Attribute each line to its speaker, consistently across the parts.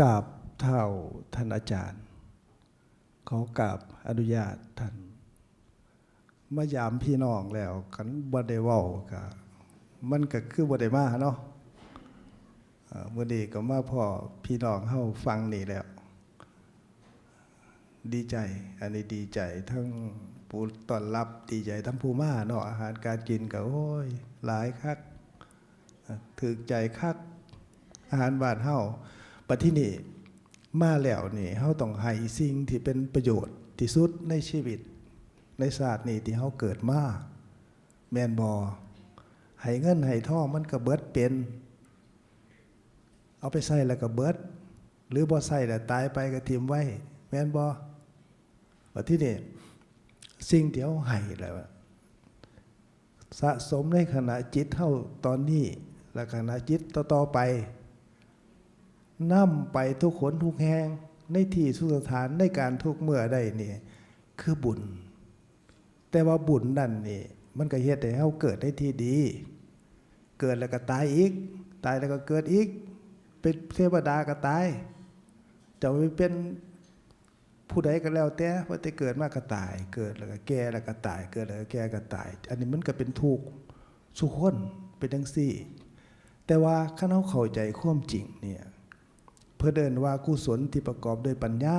Speaker 1: กราบเท่าท่านอาจารย์ ขอกราบอนุญาตท่านมายามพี่น้องแล้วกันบ่ได้ว้าก็มันก็คือบ่ได้มาเนาะเมื้อนี้ก็มาพ่อพี่น้องเฮาฟังนี่แล้ว ดีใจ อันนี้ดีใจทั้งผู้ต้อนรับดีใจทั้งผู้มาเนาะอาหารการกินก็โอ้ยหลายคักถึกใจคักอาหารบ้านเฮา ปัจที่นี่มาแล้วนี่เฮาต้องให้สิ่งที่เป็นประโยชน์ที่สุดในชีวิต ในศาสตร์นี่ที่เฮาเกิดมาแมนบ่ให้เงินให้ทอมันก็เบิดเป็น เอาไปใส่แล้วก็เบิด หรือบ่ใส่แล้วตายไปก็ทิมไว้ แมนบ่ว่าที่นี่สิ่งที่เฮาให้แล้วสะสมในขณะจิตเฮาตอนนี้และขณะจิตต่อๆไป นํไปทุกขนทุกแห่งในที่สุสถานในการทุกเมื่อได้นี่คือบุญ แต่ว่าบุญนั่นนี่มันก็เฮ็ดให้เฮาเกิดได้ที่ดี เกิดแล้วก็ตายอีก ตายแล้วก็เกิดอีก เป็นเทวดาก็ตายจะไปเป็นผู้ใดก็แล้วแต่ว่าแต่เกิดมาก็ตาย เกิดแล้วก็แก่แล้วก็ตาย เกิดแล้วก็แก่ก็ตาย อันนี้มันก็เป็นทุกข์สุขคนเป็นจังซี่ แต่ว่าข้าเราเข้าใจความจริงเนี่ย เพื่อเดินว่ากุศลที่ประกอบด้วยปัญญา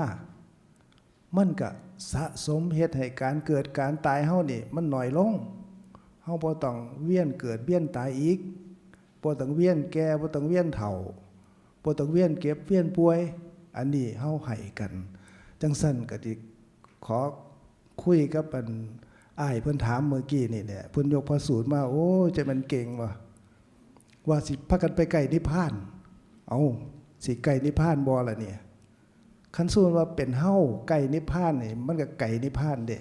Speaker 1: มันก็สะสมเหตุให้การเกิดการตายเฮานี่มันหน่อยลงเฮาบ่ต้องเวียนเกิดเวียนตายอีกบ่ต้องเวียนแก่บ่ต้องเวียนเฒ่าบ่ต้องเวียนเก็บเวียนป่วย อันนี้เฮาให้กัน จังสั้นก็สิขอคุยกับอันอ้ายเพิ่นถามเมื่อกี้นี่แหละเพิ่นยกพระสูตรมา โอ้ใจมันเก่งว่ะว่าสิพากันไปไกลนิพพาน เอา สิไกลนิพพานบ่ล่ะเนี่ยคันส่วนว่าเป็นเฮ้าไก่นิพพานนี่มันก็ไก่นิพพานเด้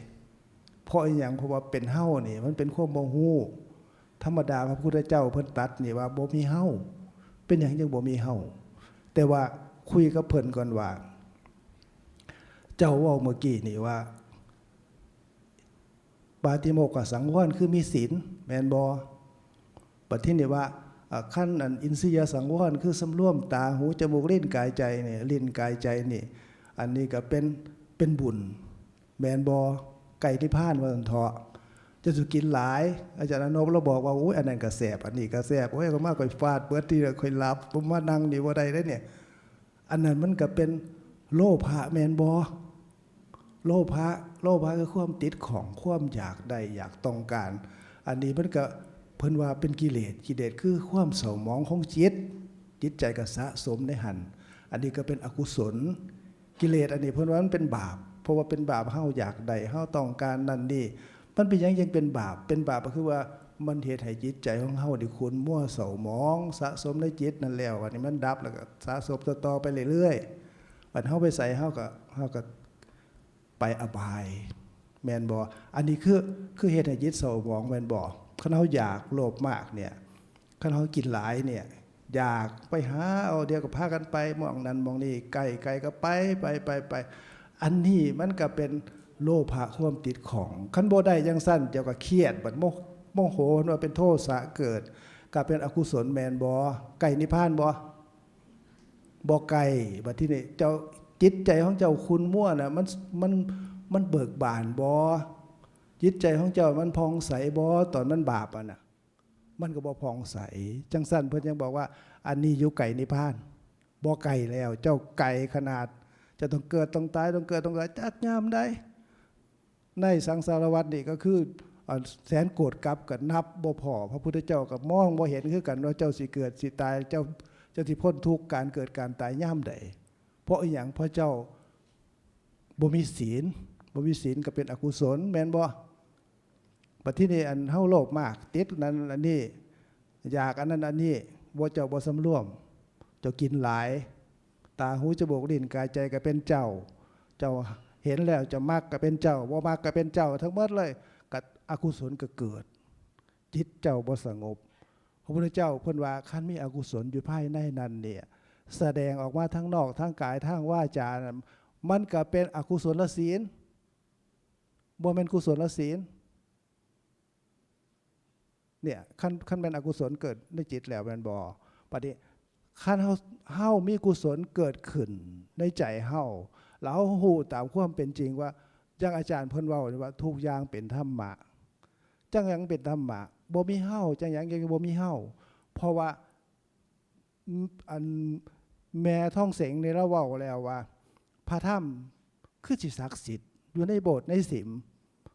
Speaker 1: เพราะอย่างเพราะว่าเป็นเฮ้านี่มันเป็นความโมหูธรรมดาพระพุทธเจ้าเพิ่นตัดนี่ว่าบ่มีเฮ้าเป็นอย่างยังบ่มีเฮ้าแต่ว่าคุยกับเพิ่นก่อนว่า เจ้าว่าเมื่อกี้นี่ว่าปาติโมกขสังวรคือมีศีลแมนบอบัดที่นี่ว่า ขั้นอันอินทรียสังวรคือสำรวมตาหูจมูกลิ้นกายใจเนี่ยลิ้นกายใจนี่ อันนี้ก็เป็นเป็นบุญ แมนบอไก่ที่พานวันเถาะจะสุกินหลาย อาจารย์อนบเราบอกว่าอุ้ยอันนั้นก็แสบอันนี้ก็แสบโอ้ยก็มากกว่าฟาดเบิดที่ค่อยรับผมว่านั่งนี่ว่าใดได้เนี่ย อันนั้นมันก็เป็นโลภะแมนบอโลภะโลภะคือความติดของความอยากได้อยากต้องการ อันนี้มันก็ เพิ่นว่าเป็นกิเลสกิเลสคือความเศร้าหมองของจิตจิตใจก็สะสมในหันอันนี้ก็เป็นอกุศล กิเลสอันนี้เพิ่นว่ามันเป็นบาป เพราะว่าเป็นบาปเฮาอยากได้เฮาต้องการนั่นนี่มันเป็นยังยังเป็นบาปเป็นบาปก็คือว่ามันเฮ็ดให้จิตใจของเฮาดิคุณมั่วเศร้าหมอง สะสมในจิตนั่นแล้วอันนี้มันดับแล้วก็สะสมต่อไปเรื่อยๆอันเฮาไปใส่เฮาก็เฮาก็ไปอบาย แมนบออันนี้คือคือเหตุให้จิตเศร้าหมองแมนบอ ขณะเขาอยากโลภมากเนี่ยขณะเขากินหลายเนี่ยอยากไปหาเอาเดียวกับพากันไปมองนั้นมองนี่ไกลไกลก็ไปไปไปไป อันนี้มันก็เป็นโลภะควมติดของขันโบได้ยังสั้นเจ้าก็เครียดบัดโมโหโมโหว่าเป็นโทษสะเกิดก็เป็นอกุศลแมนบอไก่นิพานบอบ่ไกลบัดที่นี่เจ้าจิตใจของเจ้าคุณมั่วน่ะมันมันมันเบิกบานบ่ จิตใจของเจ้ามันพองใสบ่ตอนมันบาปอะนะมันก็บ่พองใส จังสั้นเพิ่อนยังบอกว่า อันนี้อยู่ไก่นิพานบ่ไก่แล้ว เจ้าไก่ขนาด จะต้องเกิดต้องตายต้องเกิดต้องตายจักยามได้ ในสังสารวัฏนี่ก็คือแสนโกรธกับกับนับบ่พอพระพุทธเจ้ากับมองบ่เห็นคือกันว่าเจ้าสิเกิดสิตายเจ้าเจ้าที่พ้นทุกข์การเกิดการตายย่ามใดเพราะอย่างพระเจ้าบ่มีศีลบ่มีศีลก็เป็นอกุศลแม่นบ่ บัดที่นี่อันเฮาโลภมาก ติดนั้นอันนี้อยากอันนั้นอันนี้บ่เจ้าบ่สำรวม เจ้ากินหลาย ตาหูจมูกลิ้นกายใจก็เป็นเจ้า เจ้าเห็นแล้วจะมักก็เป็นเจ้าบ่มักก็เป็นเจ้า ทั้งหมดเลยกัอกุศลก็เกิด จิตเจ้าบ่สงบ พระพุทธเจ้าเพิ่นว่าคันมีอกุศลอยู่ภายในนั้นเนี่ยแสดงออกมาทั้งนอกทั้งกายทั้งว่าจามันก็เป็นอกุศลศีลบ่แม่นกุศลศีล เนี่ยขั้นขั้นเป็นอกุศลเกิดในจิตแล้วแม่นบ่ปฏิคันเฮาเฮามีกุศลเกิดขึ้นในใจเฮาแล้วเฮาฮู้ตามความเป็นจริงว่าจังอาจารย์เพิ่นว้าว่าทุกอย่างเป็นธรรมะจังยังเป็นธรรมะบ่มีเฮาจังยังยังบ่มีเฮาเพราะว่าอันแม่ท่องเสงในราเว้าแล้วว่า พระธรรมคือสิศักดิ์สิทธิ์อยู่ในโบสถ์ในศีล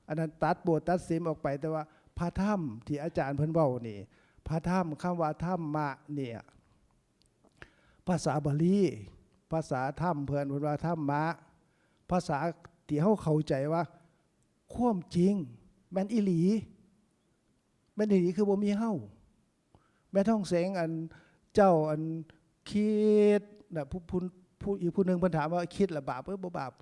Speaker 1: อันนั้นตัดโบสถ์ตัดศีลออกไปแต่ว่า พระธรรมที่อาจารย์เพิ่นเว้านี่ พระธรรมคำว่าธรรมะเนี่ยภาษาบาลีภาษาธรรมเพิ่นเพิ่นว่าธรรมะ ภาษาที่เฮาเข้าใจว่าความจริง แม่นอีหลี แม่นอีหลีคือบ่มีเฮาแม่ท่องเสงอันเจ้าอันคิดน่ะผู้ผู้ผู้อีกผู้หนึงเพิ่นถามว่าคิดละบาปเอ้บ่บาป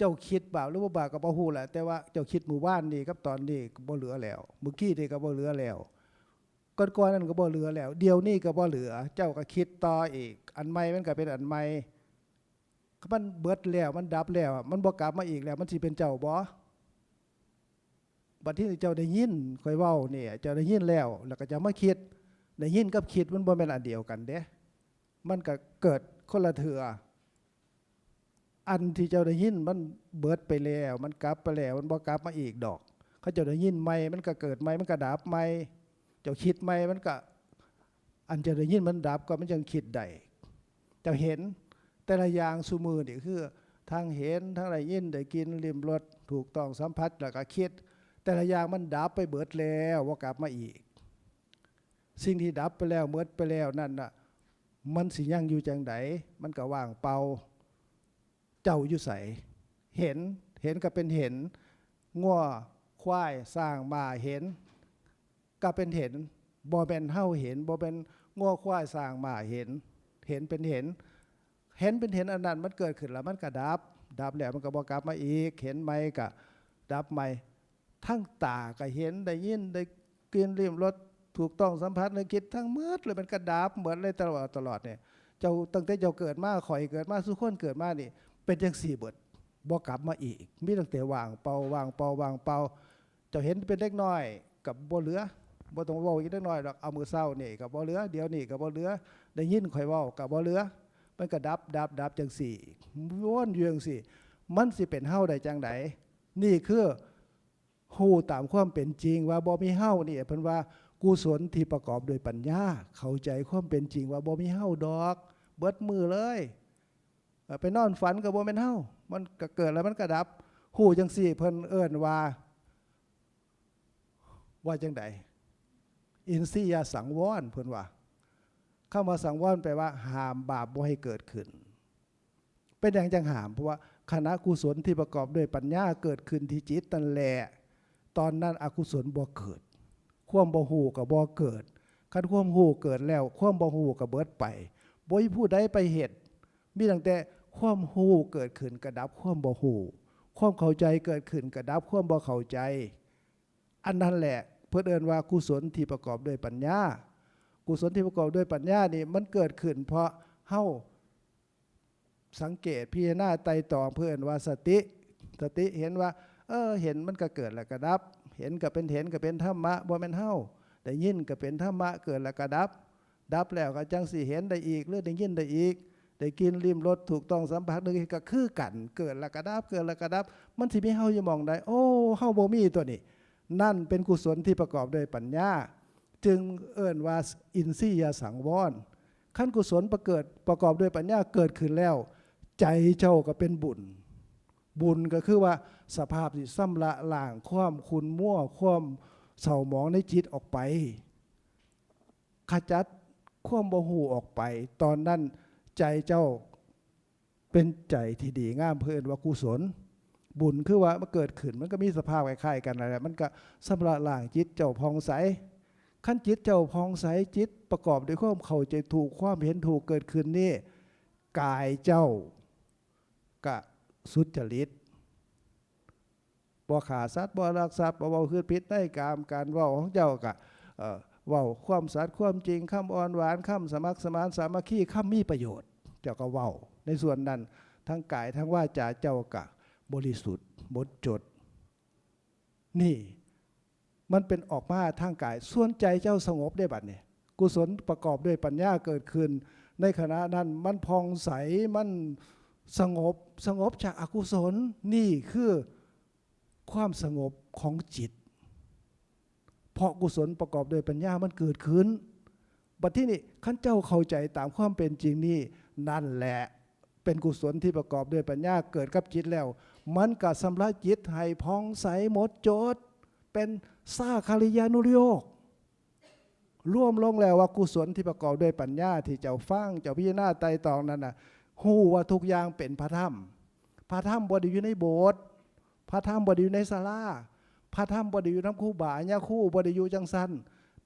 Speaker 1: เจ้าคิดบาปหรือบ่บาปก็บ่ฮู้แหละแต่ว่าเจ้าคิดหมู่บ้านนี่กับตอนนี้ก็บ่เหลือแล้วเมื่อกี้นี่ก็บ่เหลือแล้วก่อนๆนั้นก็บ่เหลือแล้ว เดี๋ยวนี้ก็บ่เหลือ เจ้าก็คิดต่ออีก อันใหม่มันก็เป็นอันใหม่มันเบิดแล้วมันดับแล้ว มันบ่กลับมาอีกแล้ว มันสิเป็นเจ้าบ่บัดที่เจ้าได้ยินค่อยเว้าเนี่ยเจ้าได้ยินแล้ว แล้วก็จะมาคิดได้ยินกับคิดมันบ่แม่นอันเดียวกันเด้ มันก็เกิดคนละเถือ อันที่เจ้าได้ยินมันเบิดไปแล้ว มันกลับไปแล้วมันบ่กลับมาอีกดอก เขาเจ้าได้ยินใหม่มันก็เกิดใหม่มันก็ดับใหม่เจ้าคิดไหมมันก็อันเจะได้ยินมันดับก็มันยังคิดได้เจ้าเห็นแต่ละอย่างสุมือนี่คือทางเห็นทั้งได้ยินได้กินริมรสถูกต้องสัมผัสแล้วก็คิด แต่ละอย่างมันดับไปเบิดแล้วว่ากลับมาอีก สิ่งที่ดับไปแล้วเมิดไปแล้วนั่นน่ะมันสิยังอยู่จังไดมันก็ว่างเปล่า เจ้าอยู่ใสเห็นเห็นก็เป็นเห็นง้อควายสร้างมาเห็น ก็เป็นเห็นบ่เป็นเฮาเห็นบ่เป็นง้อควายสร้างมาเห็น เห็นเป็นเห็น เห็นเป็นเห็นอันนั้นมันเกิดขึ้นแล้วมันก็ดับ ดับแล้วมันก็บ่กลับมาอีก เห็นไหมก็ดับใหม่ทั้งตาก็เห็นได้ยินได้กินริมรสถูกต้องสัมผัสในคิดทั้งมืดเลยมันก็ดับเหมือนเลยตลอดตลอดเนี่ยเจ้าตั้งแต่เจ้าเกิดมาข่อยเกิดมาสุขคนเกิดมานี่ เป็นจังสี่เบิดบ่กลับมาอีก มีตั้งแต่วางเปล่าวางเปล่าวางเปล่าจ้าเห็นเป็นเล็กน้อยกับบ่เหลือบ่ต้องเว้าอีกเล็กน้อยดอกเอามือเศร้านี่ก็บ่เหลือเดี๋ยวนี่ก็บ่เหลือ ได้ยินข่อยเว้าก็บ่เหลือ มันก็ดับดับดับจังสี่วนอยู่จังสี่ มันสิเป็นเฮาได้จังไดนี่คือฮู้ตามความเป็นจริงว่าบ่มีเฮานี่เพิ่นว่ากุศลที่ประกอบโดยปัญญา เข้าใจความเป็นจริงว่าบ่มีเฮาดอก เบิดมือเลย ไปนอนฝันก็บ่แม่นเฮามันก็เกิดแล้วมันก็ดับฮู้จังสี่เพิ่นเอิ้นว่า ว่าจังไดอินทรียสังวรเพิ่นว่าคำว่าสังวรแปลว่าห้ามบาปบ่ให้เกิดขึ้น เป็นอย่างจังหาม เพราะว่าคณะกุศลที่ประกอบด้วยปัญญาเกิดขึ้นที่จิตนั่นแหละตอนนั้นอกุศลบ่เกิด ความบ่ฮู้ก็บ่เกิดคันความฮู้เกิดแล้ว ความบ่ฮู้ก็เบิดไปบ่มีผู้ใดไปเฮ็ดมีตั้งแต่ ความฮู้เกิดขึ้นกระดับความบ่ฮู้ความเข้าใจเกิดขึ้นกระดับความบ่เข้าใจ อันนั้นแหละเพื่อเอินว่ากุศลที่ประกอบด้วยปัญญา กุศลที่ประกอบด้วยปัญญานี่มันเกิดขึ้น เพราะเฮาสังเกตพิจารณาไต่ตองเพื่อเอินว่าสติ สติเห็นว่า เออเห็นมันก็เกิดแล้วก็ดับ เห็นก็เป็นเห็นก็เป็นธรรมะบ่แม่นเฮาได้ยินก็เป็นธรรมะเกิดแล้วก็ดับ ดับแล้วก็จังสิเห็นได้อีกหรือได้ยินได้อีก ได้กินริมรสถูกต้องสัมผัสนึกก็คือกันเกิดล้วก็ดับเกิดล้วก็ดับ มันสิมีเฮาอยู่หมองใดโอ้เฮาโบมีตัวนี้ นั่นเป็นกุศลที่ประกอบด้วยปัญญา จึงเอิ่นว่าอินทรียสังวรขั้นกุศลประเกิดประกอบด้วยปัญญาเกิดขึ้นแล้ว ใจเจ้าก็เป็นบุญ บุญก็คือว่าสภาพที่ซ้ำละล่างความคุณมั่วความเศร้าหมองในจิตออกไปขจัดความโมหูออกไป ตอนนั้น ใจเจ้าเป็นใจที่ดีงามเพื่อนว่ากุศล บุญคือว่ามันเกิดขึ้นมันก็มีสภาพคล้ายๆกันอะไรมันก็สำระล่างจิตเจ้าพองใสขั้นจิตเจ้าพองใสจิตประกอบด้วยความเข้าใจถูกความเห็นถูกเกิดขึ้นนี่กายเจ้ากะสุจริตบ่ขาสัตว์บ่รักทรัพย์บ่เว้าคืนพิษในกามการเว้าของเจ้ากะเอ่อเว้าความสัตย์ความจริงคำอ่อนหวานคำสมัครสมานสามัคคีคำมีประโยชน์ เจ้าก็เว้า ในส่วนนั้น ทั้งกายทั้งว่าจาเจ้ากะบริสุทธิ์บดจด นี่มันเป็นออกมาทางกาย ส่วนใจเจ้าสงบได้บัดเนี่ยกุศลประกอบด้วยปัญญาเกิดขึ้น ในขณะนั้นมันพองใสมันสงบสงบจากอากุศลนี่คือความสงบของจิต เพราะกุศลประกอบด้วยปัญญามันเกิดขึ้น บัดที่นี่ขั้นเจ้าเข้าใจตามความเป็นจริงนี่ นั่นแหละเป็นกุศลที่ประกอบด้วยปัญญาเกิดกับจิตแล้ว มันก็สำระจิตให้พองใสหมดจดเป็นสาคาริยานุโยกร่วมลงแล้วว่ากุศลที่ประกอบด้วยปัญญาที่เจ้าฟังเจ้าพิจารณาไตรตองนั้นน่ะหู้ว่าทุกอย่างเป็นพระธรรม พระธรรมบดีอยู่ในโบสถ์พระธรรมบดีอยู่ในศาลาพระธรรมบดีอยู่น้ำคู่บ่าญาคู่บดีอยู่จังสัน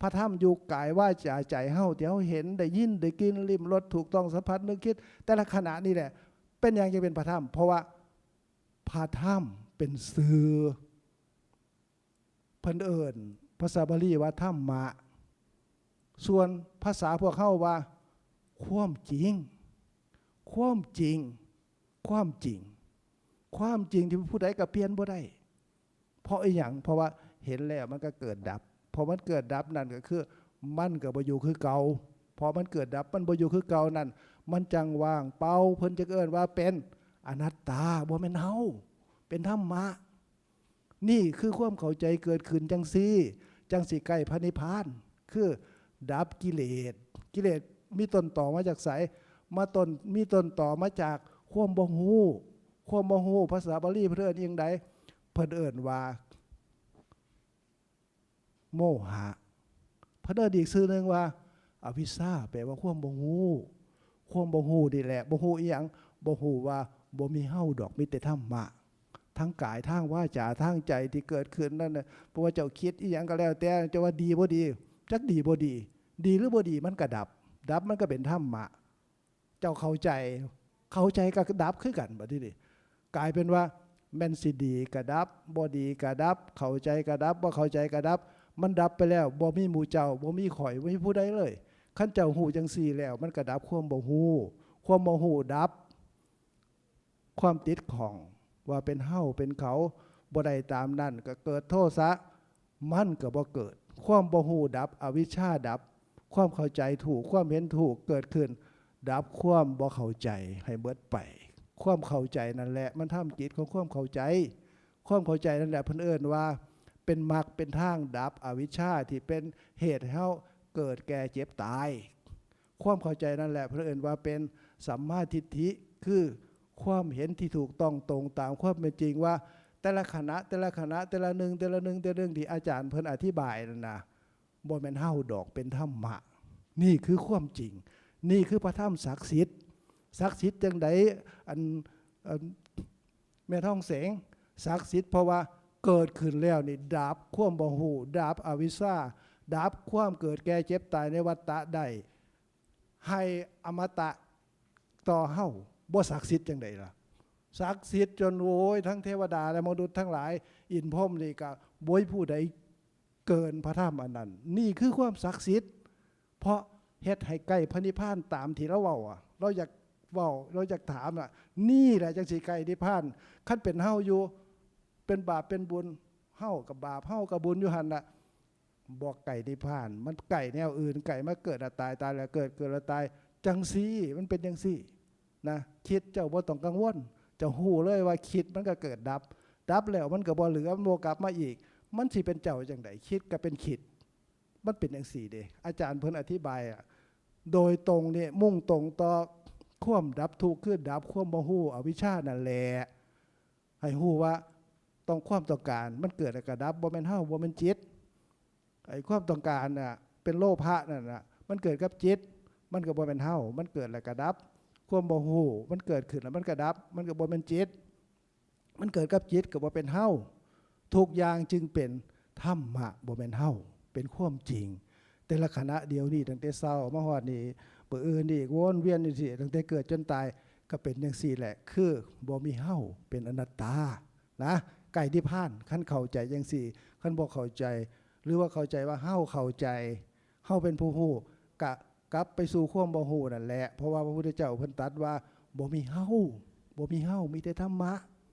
Speaker 1: พระธรรมอยู่กายว่าจ่าใจเฮาเดี๋ยวเห็นได้ยินได้กินริมรสถูกต้องสัมผัสนึกคิด แต่ละขณะนี่แหละ เป็นอย่างจะเป็นพระธรรม เพราะว่าพระธรรมเป็นสื่อเพิ่นเอิญภาษาบาลีว่าธรรมะ ส่วนภาษาพวกเข้าว่า ความจริง ความจริง ความจริง ความจริงที่ผู้ใดก็เปลี่ยนบ่ได้ เพราะไอ้หยังเพราะว่าเห็นแล้วมันก็เกิดดับ พอมันเกิดดับนั่นก็คือ มันก็บ่อยู่คือเก่าพอมันเกิดดับมันบ่อยู่คือเก่านั่นมันจังว่างเป่าเพิ่นจะเอิ้นว่าเป็นอนัตตาบ่แม่นเฮาเป็นธรรมะ นี่คือความเข้าใจเกิดขึ้นจังซี่ จังสิใกล้พระนิพพาน คือดับกิเลสกิเลสมีต้นต่อมาจากไสมาต้นมีต้นต่อมาจากความบ่ฮู้ความบ่ฮู้ภาษาบาลีเพิ่นเอิ้นยังใดเพิ่นเอิ้นว่า โมหะพิ่นเอิ้นอีกชื่อหนึ่งว่าอวิชาแปลว่าความบ่ฮู้ความบ่ฮู้ดีแหละบ่ฮู้อีหยังบ่ฮู้ว่าบ่มีเฮาดอกมีแต่ธรรมะทั้งกายทั้งว่าจาทั้งใจที่เกิดขึ้นนั่นน่ะเพราะว่าเจ้าคิดอีหยังก็แล้ว แต่จะว่าดีบ่ดี จักดีบ่ดี ดีหรือบ่ดีมันก็ดับ ดับมันก็เป็นธรรมะ เจ้าเข้าใจ เข้าใจก็ดับคือกันบัดนี้ดีกลายเป็นว่าแม่นสิดีก็ดับบ่ดีก็ดับ เข้าใจก็ดับบ่เข้าใจก็ดับ มันดับไปแล้วบ่มีหมู่เจ้าบ่มีข่อยบ่มีผู้ใดเลยคันเจ้าหูจังซี่แล้ว มันก็ดับความบ่ฮู้ความบ่ฮู้ดับ ความติดของว่าเป็นเฮาเป็นเขาบ่ได้ตามนั่นก็เกิดโทษะมันก็บ่เกิด ความบ่ฮู้ดับ อวิชชาดับ ความเข้าใจถูกความเห็นถูกเกิดขึ้น ดับความบ่เข้าใจให้เบิดไป ความเข้าใจนั่นแหละ มันทำกิจของความเข้าใจ ความเข้าใจนั่นแหละเพิ่นเอิ้นว่า เป็นมรรค เป็นทางดับอวิชชาที่เป็นเหตุให้เฮาเกิดแก่เจ็บตาย ความเข้าใจนั่นแหละเพิ่นเอิ้นว่าเป็นสัมมาทิฏฐิคือความเห็นที่ถูกต้องตรงตามความเป็นจริงว่า แต่ละคณะแต่ละคณะแต่ละหนึ่งแต่ละหนึ่งแต่ละหนึ่งที่อาจารย์เพิ่นอธิบายนั่นนะบ่แม่นเฮาดอกเป็นธรรมะ นี่คือความจริง นี่คือพระธรรมศักดิ์สิทธิ์ศักดิ์สิทธิ์จังไดอันอันแม่ท่องเสงศักดิ์สิทธิ์เพราะว่า เกิดขึ้นแล้วนี่ดับความบ่ฮู้ดับอวิชชาดับความเกิดแก่เจ็บตายในวัฏฏะได้ให้อมตะต่อเฮาบ่ศักดิ์สิทธิ์จังไดล่ะศักดิ์สิทธิ์จนโวยทั้งเทวดาและมนุษย์ทั้งหลาย อินพรมนี่ก็บวยผู้ใดเกินพระธรรมอันนั้น นี่คือความศักดิ์สิทธิ์ เพราะเฮ็ดให้ใกล้พระนิพพานตามที่เราเว้าอะ เราอยากเว้าเราอยากถามอะ นี่แหละจังสิใกล้นิพพานคันเป็นเฮาอยู่ เป็นบาปเป็นบุญเฮากับบาปเฮากับบุญอยู่หันน่ะบอกไก่นิพพาน มันไก่แนวอื่น ไก่มาเกิดแล้วตายตายแล้วเกิดเกิดแล้วตาย จังซี่มันเป็นจังซี่นะคิดเจ้าบ่ต้องกังวลจ้าหูเลยว่าคิดมันก็เกิดดับ ดับแล้วมันก็บ่เหลือมันบ่กลับมาอีก มันสิเป็นเจ้าจังไดคิดก็เป็นคิด มันเป็นจังสี่เด้อาจารย์เพิ่นอธิบายอะโดยตรงเนี่ยมุ่งตรงต่อควมดับทุกข์คือดับควมบ่ฮู้อวิชชานั่นแหละให้ฮู้ว่า ต้องความต้องการมันเกิดแล้วก็ดับบ่แม่นเฮาบ่แม่นจิตไอ้ความต้องการน่ะเป็นโลภะนั่นน่ะมันเกิดกับจิต มันก็บ่แม่นเฮามันเกิดแล้วก็ดับ ความบ่ฮู้มันเกิดขึ้นแล้วมันก็ดับ มันก็บ่เป็นจิต มันเกิดกับจิตก็บ่เป็นเฮาทุกอย่างจึงเป็นธรรมะบ่เป็นเฮาเป็นความจริง แต่ละขณะเดียวนี้ตั้งแต่เช้ามาฮอดนี้เปื่ออื่นนี่วนเวียนอยู่สิตั้งแต่เกิดจนตายก็เป็นจังซี่แหละ คือบ่มีเฮาเป็นอนัตตานะ ไก่ที่พานขั้นเข้าใจยังสี่ขั้นบอกเข้าใจ หรือว่าเข้าใจว่าเฮาเข้าใจเฮาเป็นผู้หูกะกลับไปสู่ควมบ่ฮู้นั่นแหละเพราะว่าพระพุทธเจ้าเพิ่นตัดว่าบ่มีเฮาบ่มีเฮามีแต่ธรรมะ